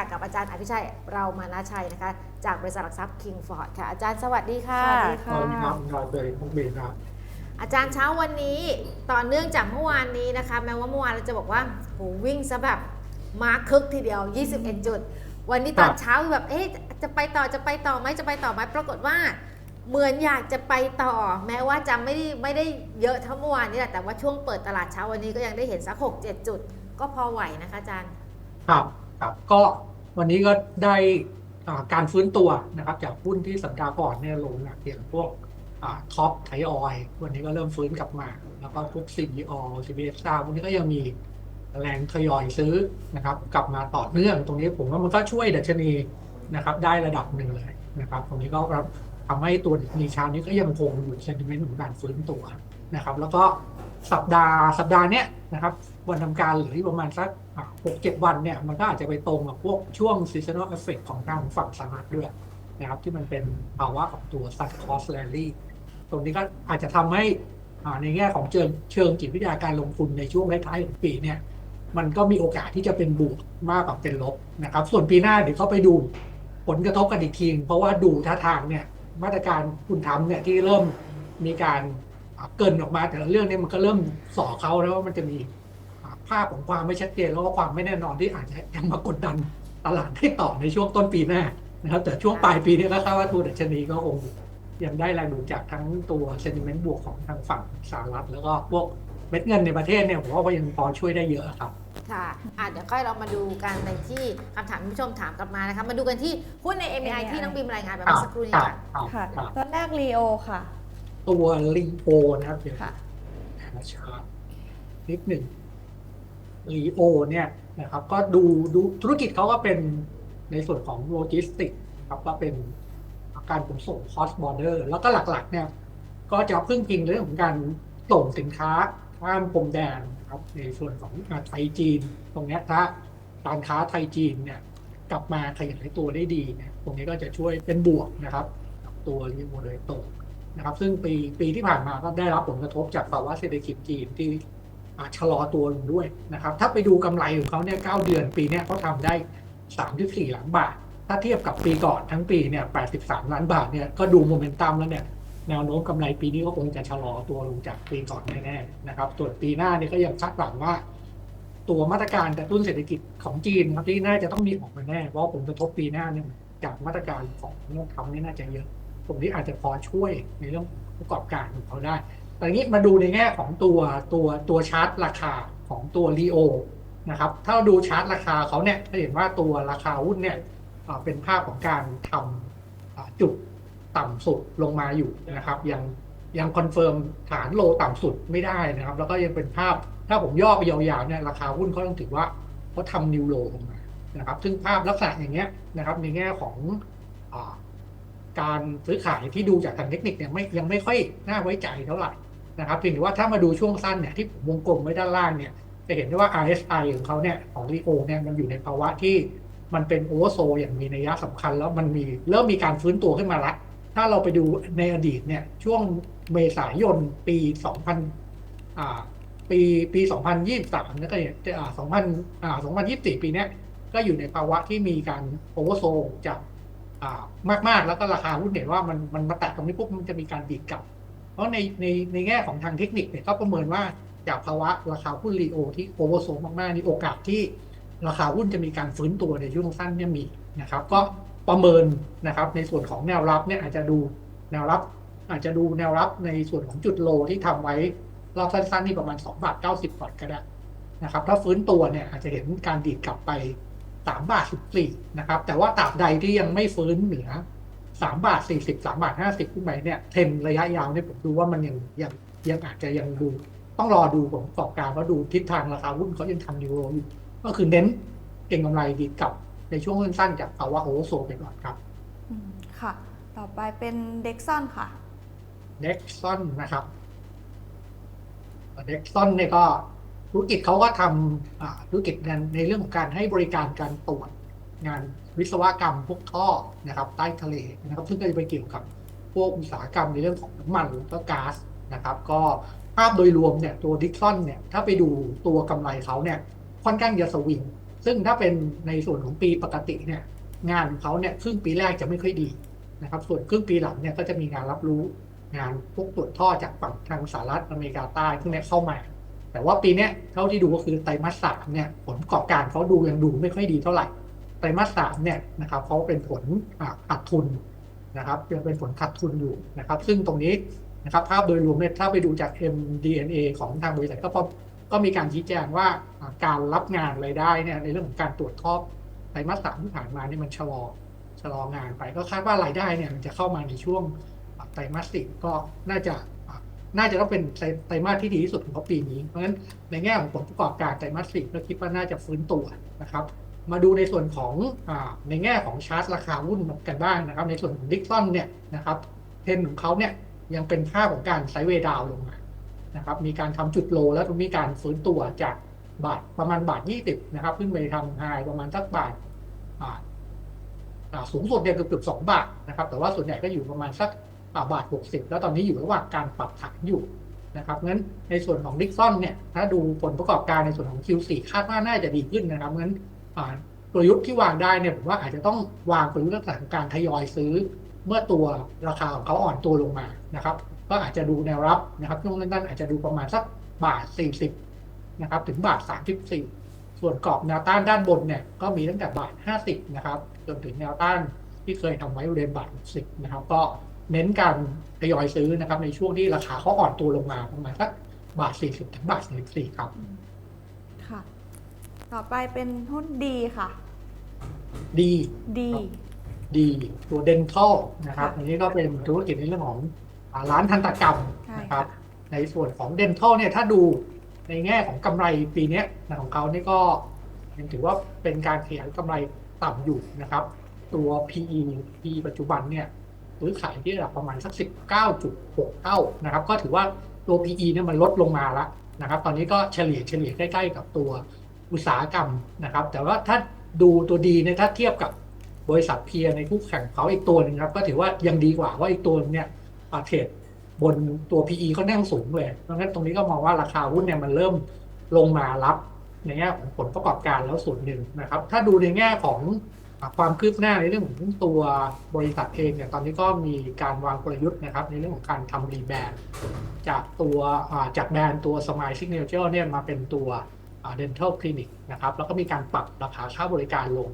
ค่ะกับอาจารย์อภิชัยเรามานาชัยนะคะ จากบริษัทหลักทรัพย์คิงฟอร์ดค่ะอาจารย์สวัสดีค่ะสวัสดีตค่ะอนทำงานเลยพวกมีครับอาจารย์เช้าวันนี้ต่อเนื่องจากเมื่อวานนี้นะคะ แม้ว่าเมื่อวานเราจะบอกว่าโหวิ่งซะแบบมาคึกทีเดียว 21 จุด วันนี้ตอนครับเช้าแบบเอ๊ะจะไปต่อจะไปต่อไหมจะไปต่อไหมปรากฏว่า เหมือนอยากจะไปต่อ แม้ว่าจะไม่ได้ไม่ได้เยอะเท่าเมื่อวานนี่แหละแต่ว่าช่วงเปิดตลาดเช้าวันนี้ก็ยังได้เห็นสัก6 7จุด ก็พอไหวนะคะอาจารย์ ครับครับก็ วันนี้ก็ได้การฟื้นตัวนะครับ จากหุ้นที่สัปดาห์ก่อนเนี่ยลงหนักอย่างพวกท็อปไทออยวันนี้ก็เริ่มฟื้นกลับมา แล้วก็พวกซีบีออซีบีเอสซาพวกนี้ก็ยังมีแรงทยอยซื้อนะครับ กลับมาต่อเนื่องตรงนี้ผมว่ามันก็ช่วยดัชนีนะครับ ได้ระดับหนึ่งเลยนะครับ ตรงนี้ก็ทำให้ตัวดัชนีเช้านี้ก็ยังคงอยู่เซนติเมนต์ของการฟื้นตัวนะครับ แล้วก็สัปดาห์สัปดาห์เนี้ยนะครับวันทำการเหลืออีกประมาณสัก หกเจ็ดวันเนี่ยมันก็อาจจะไปตรงกับพวกช่วง seasonal effect ของทางฝั่งสหรัฐด้วยนะครับที่มันเป็นภาวะของตัว sud cost rally ตรงนี้ก็อาจจะทำให้ในแง่ของเชิงเชิงจิตวิทยาการลงทุนในช่วงท้ายๆของปีเนี่ยมันก็มีโอกาสที่จะเป็นบวกมากกว่าเป็นลบนะครับ ส่วนปีหน้าเดี๋ยวเขาไปดูผลกระทบกันอีกทีเพราะว่าดูท่าทางเนี่ยมาตรการคุณทำเนี่ยที่เริ่มมีการเกินออกมาแต่ละเรื่องเนี่ยมันก็เริ่มส่อเขาแล้วว่ามันจะมี ภาพของความไม่ชัดเจนแล้วก็ความไม่แน่นอนที่อาจจะยังมากดดันตลาดให้ต่อในช่วงต้นปีหน้านะครับแต่ช่วงปลายปีนี้ก็คาดว่าตัวดัชนีก็คงยังได้แรงดูดจากทั้งตัวเซนิเมนต์บวกของทางฝั่งสหรัฐแล้วก็พวกเม็ดเงินในประเทศเนี่ยผมว่าก็ยังพอช่วยได้เยอะครับ ค่ะอะเดี๋ยวค่อยเรามาดูกันในที่คำถามที่ผู้ชมถามกลับมานะคะมาดูกันที่หุ้นใน MAI ที่น้องบิมรายงานไปเมื่อสักครู่นี้ค่ะค่ะครับตอนแรกรีโอค่ะ ตัวลีโอนะครับเดี๋ยวค่ะนะชาร์ตนิดหนึ่ง ลีโอเนี่ยนะครับก็ดูดูธุรกิจเขาก็เป็นในส่วนของโลจิสติกครับก็เป็นการขนส่ง cross border แล้วก็หลักๆเนี่ยก็จะพึ่งพิงเรื่องของการส่งสินค้าข้ามพรมแดนนะครับในส่วนของไทยจีน ตรงนี้ถ้าการค้าไทยจีนเนี่ยกลับมาขยายตัวได้ดีเนี่ยตรงนี้ก็จะช่วยเป็นบวกนะครับ ตัวรีโมเดลโตนะครับ ซึ่งปีปีที่ผ่านมาก็ได้รับผลกระทบจากภาวะเศรษฐกิจจีนที่ ชะลอตัวลงด้วยนะครับ ถ้าไปดูกำไรของเขาเนี่ยเก้าเดือนปีเนี้ยเขาทำได้ 34 ล้านบาท ถ้าเทียบกับปีก่อนทั้งปีเนี่ย 83 ล้านบาทเนี่ยก็ดูโมเมนตัมแล้วเนี่ยแนวโน้มกำไรปีนี้ก็คงจะชะลอตัวลงจากปีก่อนแน่ๆนะครับส่วนปีหน้าเนี่ยก็ยังคาดหวังว่า ตัวมาตรการกระตุ้นเศรษฐกิจของจีนครับที่น่าจะต้องมีออกมาแน่เพราะผลกระทบปีหน้าเนี่ยจากมาตรการของนกทำนี่น่าจะเยอะตรงนี้อาจจะพอช่วยในเรื่องประกอบการของเขาได้ แต่นี้มาดูในแง่ของตัวตัวตัวชาร์ตราคาของตัวรีโอนะครับถ้าเราดูชาร์ตราคาเขาเนี่ยจะเห็นว่าตัวราคาหุ้นเนี่ยเป็นภาพของการทำจุดต่ำสุดลงมาอยู่นะครับ ยังยังคอนเฟิร์มฐานโลต่ำสุดไม่ได้นะครับ แล้วก็ยังเป็นภาพถ้าผมย่อไปยาวๆเนี่ยราคาหุ้นเขาต้องถือว่าเขาทำนิวโลลงมานะครับ ซึ่งภาพลักษณะอย่างเงี้ยนะครับ ในแง่ของอการซื้อขายที่ดูจากทางเทคนิคเนี่ยไม่ยังไม่ค่อยน่าไว้ใจเท่าไหร่ นะครับเพียงแต่ว่าถ้ามาดูช่วงสั้นเนี่ยที่ผมวงกลมไว้ด้านล่างเนี่ยจะเห็นได้ว่า RSI ของเขาเนี่ยของรีโอเนี่ยมันอยู่ในภาวะที่มันเป็นโอเวอร์โซอย่างมีนัยสำคัญ แล้วมันมีเริ่มมีการฟื้นตัวขึ้นมาละ ถ้าเราไปดูในอดีตเนี่ยช่วงเมษายนปี 2000อ่าปีปี 2023แล้วก็เนี่ยอ่า2000อ่า2024 ปีเนี้ยก็อยู่ในภาวะที่มีการโอเวอร์โซจากมากๆ แล้วก็ราคาหุ้นเห็นว่ามันมันมาแตะตรงนี้ปุ๊บมันจะมีการดีดกลับ ราะในในในแง่ของทางเทคนิคเนี่ยก็ประเมินว่าจากภาวะราคาหุ้นรีโอที่โอเวอร์โซมากๆนี่โอกาสที่ราคาหุ้นจะมีการฟื้นตัวในช่วงสั้นเนี่ยมีนะครับ ก็ประเมินนะครับในส่วนของแนวรับเนี่ยอาจจะดูแนวรับ อาจจะดูแนวรับในส่วนของจุดโลที่ทำไว้รอบสั้นๆนี่ประมาณ2บาท90บาทก็ได้นะครับ ถ้าฟื้นตัวเนี่ยอาจจะเห็นการดีดกลับไปสามบาทสิบสี่นะครับ แต่ว่าตราบใดที่ยังไม่ฟื้นเหนือ สามบาทสี่สิบสามบาทห้าสิบขึ้นไปเนี่ยเทรนระยะยาวเนี่ยผมดูว่ามันยังยังยังอาจจะยังดู ต้องรอดูผลประกอบการว่าดูทิศทางราคาหุ้นเขายังทำนิวโรอยู่ก็คือเน้นเก็งกำไรดีกลับในช่วงสั้นๆจากภาวะโอเวอร์โซไปก่อนครับอืมค่ะ ต่อไปเป็นเด็กซอนค่ะเน็กซอนนะครับเน็กซอนเนี่ยก็ธุรกิจเขาก็ทำอ่าธุรกิจในในเรื่องของการให้บริการการตรวจงาน วิศวกรรมพวกท่อนะครับใต้ทะเลนะครับซึ่งก็จะไปเกี่ยวกับพวกอุตสาหกรรมในเรื่องของน้ำมันแล้วก็ก๊าซนะครับ ก็ภาพโดยรวมเนี่ยตัวดิกซอนเนี่ยถ้าไปดูตัวกำไรเขาเนี่ยค่อนข้างจะสวิง ซึ่งถ้าเป็นในส่วนของปีปกติเนี่ยงานของเขาเนี่ยครึ่งปีแรกจะไม่ค่อยดีนะครับ ส่วนครึ่งปีหลังเนี่ยก็จะมีงานรับรู้งานพวกตรวจท่อจากฝั่งทางสหรัฐอเมริกาใต้พวกเนี้ยเข้ามา แต่ว่าปีเนี้ยเท่าที่ดูก็คือไตรมาสสามเนี่ยผลประกอบการเขาดูยังดูไม่ค่อยดีเท่าไหร่ ไตรมาสสามเนี่ยนะครับเขาเป็นผลขาดทุนนะครับยังเป็นผลขาดทุนอยู่นะครับ ซึ่งตรงนี้นะครับภาพโดยรวมเนี่ยถ้าไปดูจาก MDNA ของทางบริษัทก็พบก็มีการชี้แจงว่าการรับงานรายได้เนี่ยในเรื่องของการตรวจทอบไตรมาสสามที่ผ่านมาเนี่ยมันชะลอชะลองานไปก็คาดว่ารายได้เนี่ยมันจะเข้ามาในช่วงไตรมาสสี่ก็น่าจะน่าจะต้องเป็นไตรมาสที่ดีที่สุดของเขาปีนี้ เพราะฉะนั้นในแง่ของผลประกอบการไตรมาสสี่ก็คิดว่าน่าจะฟื้นตัวนะครับ มาดูในส่วนของอในแง่ของชาร์ตราคาหุ้นกันบ้างนะครับ ในส่วนของดิกซอนเนี่ยนะครับเทรนของเขาเนี่ยยังเป็นภาพของการไซเวดาวน์ลงมานะครับ มีการทำจุดโล แล้วมีการฟื้นตัวจากบาทประมาณบาท 20 นะครับขึ้นไปทำไฮประมาณสักบาทสูงสุดเนี่ยเกือบเกือบสองบาทนะครับ แต่ว่าส่วนใหญ่ก็อยู่ประมาณสักบาท 60 แล้วตอนนี้อยู่ระหว่างการปรับฐานอยู่นะครับงั้นในส่วนของดิกซอนเนี่ยถ้าดูผลประกอบการในส่วนของ Q4 คาดว่าน่าจะดีขึ้นนะครับงั้น กลยุทธ์ที่วางได้เนี่ยผมว่าอาจจะต้องวางกลยุทธ์ลักษณะของการทยอยซื้อ เมื่อตัวราคาของเขาอ่อนตัวลงมานะครับ ก็อาจจะดูแนวรับนะครับช่วงนั้นอาจจะดูประมาณสักบาท 40นะครับถึงบาท 34 ส่วนกรอบแนวต้านด้านบนเนี่ยก็มีตั้งแต่บาท 50นะครับจนถึงแนวต้านที่เคยทำไว้บริเวณบาท 60นะครับ ก็เน้นการทยอยซื้อนะครับ ในช่วงที่ราคาเขาอ่อนตัวลงมาประมาณสักบาท 40ถึงบาท 44 ครับ ค่ะ ต่อไปเป็นหุ้นดีค่ะ ดี ดี ดีตัวเดนทัลนะครับค่ะอันนี้ก็เป็นธุรกิจในเรื่องของอ่าร้านทันตกรรมใช่นะครับค่ะในส่วนของเดนทัลเนี่ยถ้าดูในแง่ของกำไรปีเนี้ยนะของเขานี่ก็ยังถือว่าเป็นการขยายกำไรต่ำอยู่นะครับ ตัว PE PE ปัจจุบันเนี่ยซื้อขายที่ระดับประมาณสัก 19.6เท่านะครับ ก็ถือว่าตัว PE เนี่ยมันลดลงมาแล้วนะครับ ตอนนี้ก็เฉลี่ยเฉลี่ยใกล้ ๆ กับตัว อุตสาหกรรมนะครับ แต่ว่าถ้าดูตัวดีเนี่ยถ้าเทียบกับบริษัทเพียในคู่แข่งเขาอีกตัวหนึงครับ ก็ถือว่ายังดีกว่าว่าอีกตัวเนี่ยอ่าเทรดบนตัว PE เขาแน่งสูงเลยเพราะงั้นตรงนี้ก็มองว่าราคาหุ้นเนี่ยมันเริ่มลงมารับในแง่ของผลประกอบการแล้วส่วนหนึ่งนะครับ ถ้าดูในแง่ของความคืบหน้าในเรื่องของตัวบริษัทเองเนี่ยตอนนี้ก็มีการวางกลยุทธ์นะครับ ในเรื่องของการทำรีแบรนด์จากตัวจากแบรนด์ตัว Smile Signature เนี่ยมาเป็นตัว Dental Clinic นะครับแล้วก็มีการปรับราคาค่าบริการลง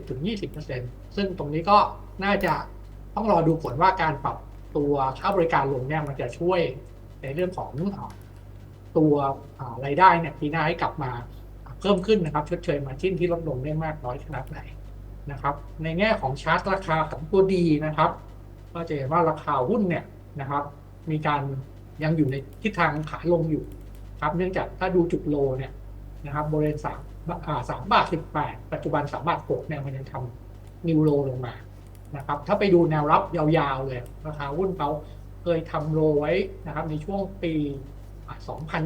10-20%ซึ่งตรงนี้ก็น่าจะต้องรอดูผลว่าการปรับตัวค่าบริการลงเนี่ยมันจะช่วยในเรื่องของตัวรายได้เนี่ยปีหน้าให้กลับมาเพิ่มขึ้นนะครับชดเชยมาชิ้นที่ลดลงได้มากน้อยขนาดไหนนะครับ ในแง่ของชาร์ตราคาของตัวดีนะครับ ก็จะเห็นว่าราคาหุ้นเนี่ยนะครับ มีการยังอยู่ในทิศทางขาลงอยู่ครับ เนื่องจากถ้าดูจุดโลเนี่ย นะครับบริเวณสามสามบาทสิบแปดปัจจุบันสามบาทหกเนี่ยมันยังทำนิวโลลงมานะครับถ้าไปดูแนวรับยาวๆเลยราคาหุ้นเขาเคยทำโลไว้นะครับในช่วงปีอ่า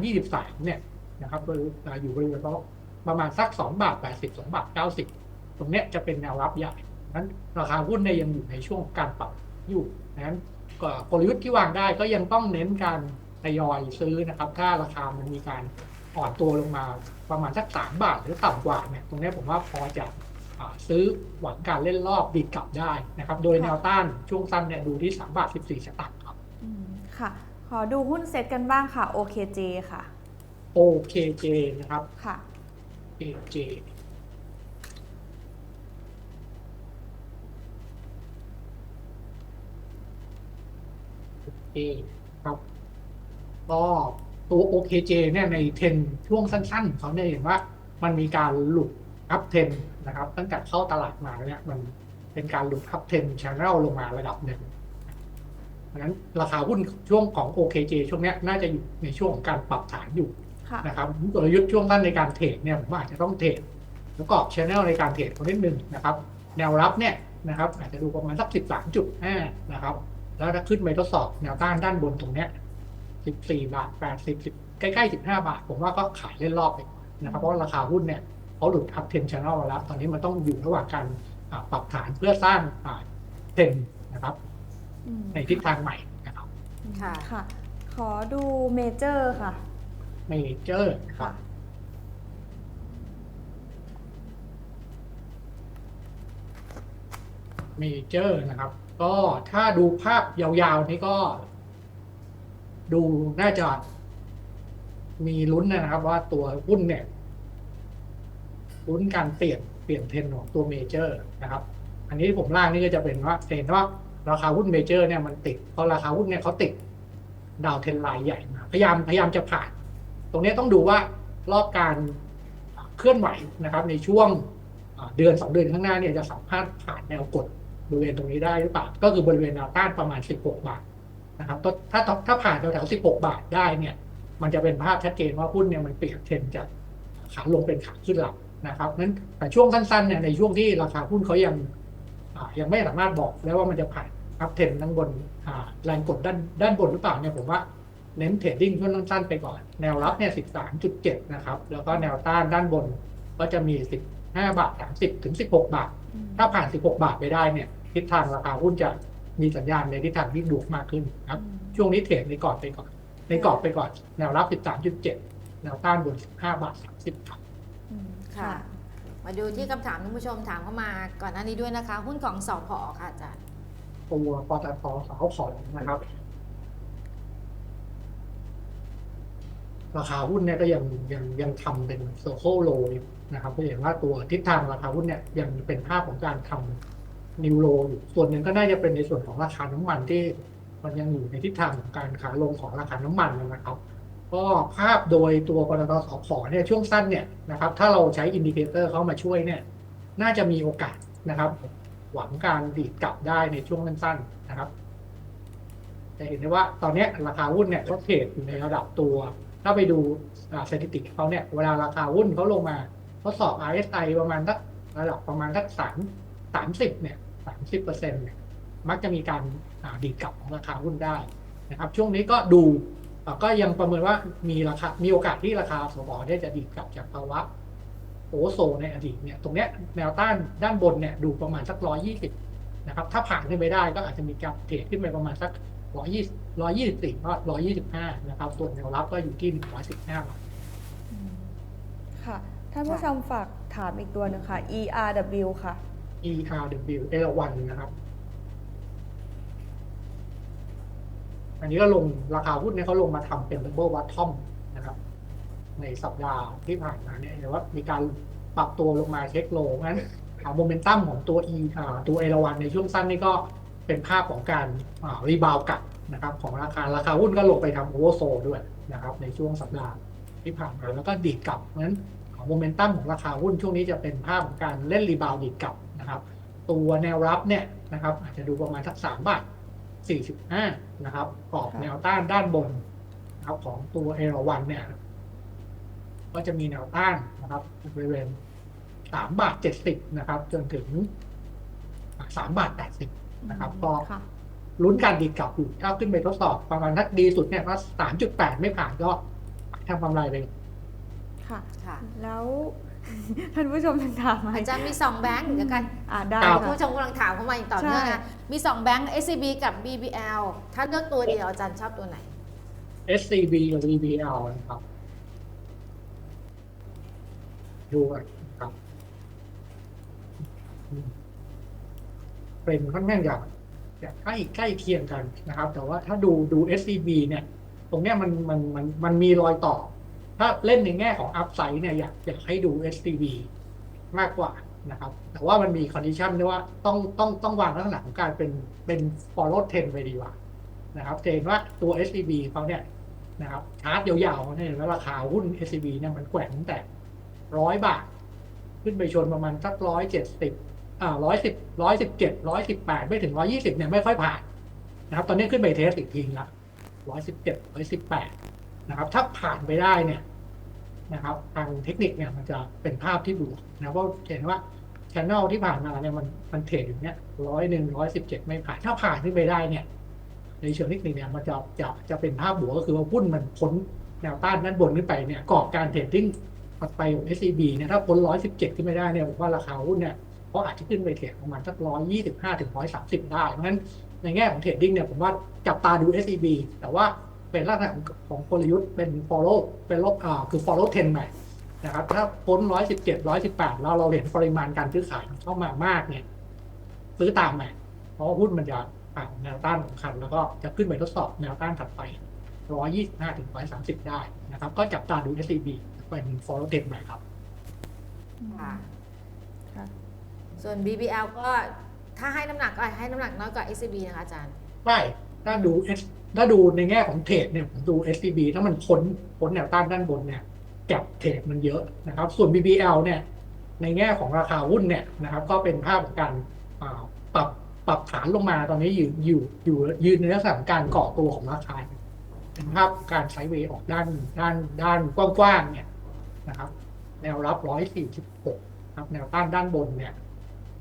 2023 เนี่ยนะครับโดยอ่าอยู่บริเวณประมาณสัก 2 บาท 80 2 บาท 90 ตรงเนี้ยจะเป็นแนวรับใหญ่นั้นราคาหุ้นเนี่ยยังอยู่ในช่วงการปรับอยู่นั้นก็กลยุทธ์ที่วางได้ก็ยังต้องเน้นการทยอยซื้อนะครับ ถ้าราคามันมีการ อ่อนตัวลงมาประมาณสักสามบาทหรือต่ำกว่าเนี่ยตรงนี้ผมว่าพอจะอ่าซื้อหวังการเล่นรอบดีดกลับได้นะครับ โดยแนวต้านช่วงสั้นเนี่ยดูที่3บาท14สตางค์ครับอืมค่ะ ขอดูหุ้นเซ็ตกันบ้างค่ะ OKJ ค่ะ OKJ นะครับค่ะ OKJ โอเคครับก็ ตัว OKJ เนี่ยในเทรนด์ช่วงสั้นๆเขาเนี่ยเห็นว่ามันมีการหลุดอัพเทรนนะครับ ตั้งแต่เข้าตลาดมาเนี่ยมันเป็นการหลุดอัพเทรนชแนลลงมาระดับหนึ่งเพราะฉะนั้นราคาหุ้นช่วงของ OKJ ช่วงเนี้ยน่าจะอยู่ในช่วงของการปรับฐานอยู่ค่ะนะครับกลยุทธ์ช่วงสั้นในการเทรดเนี่ยผมว่าอาจจะต้องเทรดแล้วก็ชแนลในการเทรดคนนิดหนึ่งนะครับ แนวรับเนี่ยนะครับอาจจะดูประมาณสักสิบสามจุดห้านะครับ แล้วถ้าขึ้นไปทดสอบแนวต้านด้านบนตรงเนี้ย สิบสี่บาทแปดสิบสิบใกล้ๆสิบห้าบาท ผมว่าก็ขายเล่นรอบไปนะครับเพราะราคาหุ้นเนี่ยเขาหลุดอัพเทนชันแนลแล้ว ตอนนี้มันต้องอยู่ระหว่างการปรับฐานเพื่อสร้างเทนนะครับ ในทิศทางใหม่นะครับค่ะค่ะ ขอดูเมเจอร์ค่ะเมเจอร์ค่ะเมเจอร์นะครับ ก็ถ้าดูภาพยาวๆ นี่ก็ ดูน่าจะมีลุ้นนะครับว่าตัวหุ้นเนี่ยลุ้นการเปลี่ยนเปลี่ยนเทรนของตัวเมเจอร์นะครับ อันนี้ผมล่างนี่ก็จะเป็นว่าเห็นว่าราคาหุ้นเมเจอร์เนี่ยมันติดเพราะราคาหุ้นเนี่ยเขาติดดาวเทรนไลน์ใหญ่มาพยายามพยายามจะผ่าน ตรงนี้ต้องดูว่ารอบการเคลื่อนไหวนะครับ ในช่วงเดือนสองเดือนข้างหน้าเนี่ยจะสามารถผ่านแนวกดบริเวณตรงนี้ได้หรือเปล่า ก็คือบริเวณแนวต้านประมาณ 16 บาท นะครับถ้าถ้าถ้าผ่านแถวๆ16บาทได้เนี่ย มันจะเป็นภาพชัดเจนว่าหุ้นเนี่ยมันเปลี่ยนเทรนด์จากขาลงเป็นขาขึ้นหลังนะครับนั้นแต่ช่วงสั้นๆเนี่ยในช่วงที่ราคาหุ้นเขายังอ่ายังไม่สามารถบอกได้ว่ามันจะผ่านอัพเทรนด้านบนอ่าแรงกดด้านด้านบนหรือเปล่าเนี่ยผมว่าเน้นเทรดดิ้งช่วงสั้นๆไปก่อน แนวรับเนี่ย13.7นะครับ แล้วก็แนวต้านด้านบนก็จะมี15บาท30ถึง16บาท ถ้าผ่าน16บาทไปได้เนี่ยทิศทางราคาหุ้นจะ มีสัญญาณในทิศทางที่บวกมากขึ้นครับ ช่วงนี้เทรดในกรอบไปก่อน ในกรอบไปก่อน แนวรับ 13.7 แนวต้านบน 15 บาท 30ครับอืมค่ะ มาดูที่คำถามท่านผู้ชมถามเข้ามาก่อนหน้านี้ด้วยนะคะ หุ้นของสอพอค่ะอาจารย์ตัวปตทสาวพอร์ตนะครับ ราคาหุ้นเนี่ยก็ยังยังยังทำเป็นโซโคโลอยู่นะครับก็เห็นว่าตัวทิศทางราคาหุ้นเนี่ยยังเป็นภาพของการทำ นิวโลอยู่ส่วนหนึ่งก็น่าจะเป็นในส่วนของราคาน้ำมันที่ มันยังอยู่ในทิศทางของการขาลงของราคาน้ำมันนะครับ ก็ภาพโดยตัวปตทสพเนี่ยช่วงสั้นเนี่ยนะครับถ้าเราใช้อินดิเคเตอร์เข้ามาช่วยเนี่ยน่าจะมีโอกาสนะครับ หวังการดีดกลับได้ในช่วงสั้นๆนะครับจะเห็นได้ว่าตอนนี้ราคาหุ้นเนี่ยก็เทรดอยู่ในระดับตัว ถ้าไปดูสถิติเขาเนี่ย เวลาราคาหุ้นเขาลงมาทดสอบ RSI ประมาณสักระดับประมาณสักสาม สามสิบเนี่ยสามสิบเปอร์เซ็นต์เนี่ยมักจะมีการดีดกลับของราคาหุ้นได้นะครับ ช่วงนี้ก็ดูอ่าก็ยังประเมินว่ามีราคา มีโอกาสที่ราคาสบเนี่ยจะดีดกลับจากภาวะโอโซในอดีตเนี่ย ตรงเนี้ยแนวต้านด้านบนเนี่ยดูประมาณสักร้อยี่สิบนะครับ ถ้าผ่านขึ้นไปได้ก็อาจจะมีการเทรดขึ้นไปประมาณสักร้อยี่ร้อยี่สิบสี่ก็ร้อยี่สิบห้านะครับ ส่วนแนวรับก็อยู่ที่หนึ่งร้อยสิบห้าบาทค่ะ ท่านผู้ชมฝากถามอีกตัวหนึ่งค่ะ ERW ค่ะ ERW เอราวันนะครับ อันนี้ก็ลงราคาหุ้นเนี่ยเขาลงมาทำเป็น double bottom นะครับ ในสัปดาห์ที่ผ่านมาเนี่ยเห็นว่ามีการปรับตัวลงมาเช็คโลงั้นโมเมนตัมของตัว E อ่าตัวเอราวันในช่วงสั้นนี่ก็เป็นภาพของการรีบาวกลับนะครับของราคาราคาหุ้นก็ลงไปทำโอเวอร์โซด้วยนะครับในช่วงสัปดาห์ที่ผ่านมาแล้วก็ดีดกลับเพราะฉะนั้นโมเมนตัมของราคาหุ้นช่วงนี้จะเป็นภาพของการเล่นรีบาวดีดกลับ นะครับตัวแนวรับเนี่ยนะครับอาจจะดูประมาณสักสามบาทสี่สิบห้านะครับกรอบแนวต้านด้านบนนะครับของตัวเอราวันเนี่ย ก็จะมีแนวต้านนะครับบริเวณสามบาทเจ็ดสิบนะครับ จนถึงสามบาทแปดสิบนะครับก็ค่ะลุ้นการดีดกลับอยู่ถ้าขึ้นไปทดสอบประมาณถ้าดีสุดเนี่ยก็สามจุดแปดไม่ผ่านก็ทำกำไรไปค่ะ ค่ะ แล้ว ท่านผู้ชมยังถามมาอาจารย์มีสองแบงค์เดี๋ยวกันอ่าได้ครับคุณค่ะ ผู้ชมกำลังถามเข้ามาอีกต่อเนื่องใช่ นะ มีสองแบงค์ SCB กับ BBL ถ้าเลือกตัวเดียวอาจารย์ชอบตัวไหน SCB กับ VBL นะครับดูกันนะครับอืมเป็นค่อนข้างจะจะใกล้ใกล้เคียงกันนะครับ แต่ว่าถ้าดูดู SCB เนี่ย ตรงเนี้ยมันมันมันมันมีรอยต่อ ถ้าเล่นในแง่ของอัพไซด์เนี่ยอยากอยากให้ดู SCB มากกว่านะครับ แต่ว่ามันมีคอนดิชันด้วยว่าต้องต้องต้องวางลักษณะของการเป็นเป็น follow trend ไปดีกว่านะครับเห็นว่าตัว SCB เขาเนี่ยนะครับชาร์ตยาวๆเนี่ยเห็นว่าราคาหุ้น SCB เนี่ยมันแกว่งตั้งแต่ร้อยบาท ขึ้นไปชนประมาณสักร้อยเจ็ดสิบอ่าร้อยสิบร้อยสิบเจ็ดร้อยสิบแปดไม่ถึงร้อยี่สิบเนี่ยไม่ค่อยผ่านนะครับ ตอนนี้ขึ้นไปเทสอีกทีละร้อยสิบเจ็ดร้อยสิบแปดนะครับ ถ้าผ่านไปได้เนี่ย นะครับ ทางเทคนิคเนี่ยมันจะเป็นภาพที่บวกนะเพราะเห็นว่าช n นลที่ผ่านมาเนี่ยมันมันเทรดอยู่เนี่ยร้อยหนึ่งร้อยสิบเจ็ดไม่ผ่านถ้าผ่านขึ้นไปได้เนี่ย ในเชิงเทคนิคเนี่ยมันจะจะจะเป็นภาพบวกก็คือว่าหุ้นมันพ้นแนวต้านด้านบนขึ้นไปเนี่ยกรอบการเทรดดิ้งถัดไปของ SCB เนี่ยถ้าพ้น117ขึ้นไม่ได้เนี่ยผมว่าราคาหุ้นเนี่ยก็อาจจะขึ้นไปเทรดประมาณสัก125ถึง130ได้เพราะฉะนั้นในแง่ของเทรดดิ้งเนี่ยผมว่าจับตาดู SCB แต่ว่า เป็นลักษณะของของกลยุทธ์เป็น follow เป็นลบอ่าคือ follow trend ใหม่นะครับ ถ้าพ้น 117 118 แล้วเราเห็นปริมาณการซื้อขายเข้ามามากเนี่ย ซื้อตามไปเพราะว่าหุ้นมันจะผ่านแนวต้านสำคัญ แล้วก็จะขึ้นไปทดสอบแนวต้านถัดไป 125ถึง130 ได้นะครับ ก็จับตาดู SCB เป็น follow trend ไปครับค่ะค่ะส่วน BBL ก็ถ้าให้น้ำหนักก็ให้น้ำหนักน้อยกว่า SCB นะคะอาจารย์ได้ถ้าดู S ถ้าดูในแง่ของเทรดเนี่ยผมดู SCB ถ้ามันพ้นพ้นแนวต้านด้านบนเนี่ยแกลบเทรดมันเยอะนะครับ ส่วน BBL เนี่ยในแง่ของราคาหุ้นเนี่ยนะครับก็เป็นภาพของการปรับปรับฐานลงมาตอนนี้อยู่อยู่อยู่ยืนในลักษณะงการเกาะตัวของราคาเป็นภาพการไซด์เวย์ออกด้านด้านด้านกว้างๆเนี่ยนะครับ แนวรับ 146ครับแนวต้านด้านบนเนี่ย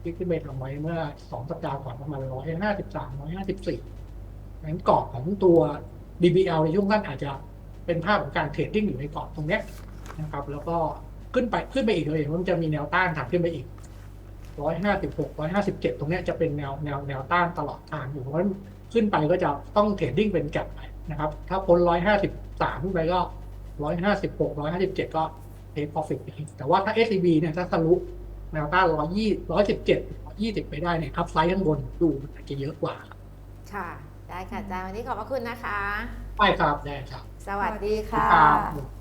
ที่ขึ้นไปทำไว้เมื่อ 2 สัปดาห์ก่อนประมาณ 153 154 งั้นกรอบของตัว BBL ในช่วงสั้นอาจจะเป็นภาพของการเทรดดิ้งอยู่ในกรอบตรงนี้นะครับ แล้วก็ขึ้นไปขึ้นไปอีกเลยมันจะมีแนวต้านถัดขึ้นไปอีกร้อยห้าสิบหกร้อยห้าสิบเจ็ดตรงนี้จะเป็นแนวแนวแนวต้านตลอดทางอยู่เพราะฉะนั้นขึ้นไปก็จะต้องเทรดดิ้งเป็นแกลบไปนะครับ ถ้าพ้นร้อยห้าสิบสามขึ้นไปก็ร้อยห้าสิบหกร้อยห้าสิบเจ็ดก็เทค profit ไปแต่ว่าถ้า SCB เนี่ยถ้าทะลุแนวต้านร้อยยี่ร้อยสิบเจ็ดยี่สิบไปได้เนี่ยครับไซด์ข้างบนดูมันอาจจะเยอะกว่าครับค่ะ ได้ค่ะอาจารย์วันนี้ขอบพระคุณนะคะ ได้ครับได้ครับ สวัสดีค่ะ ครับ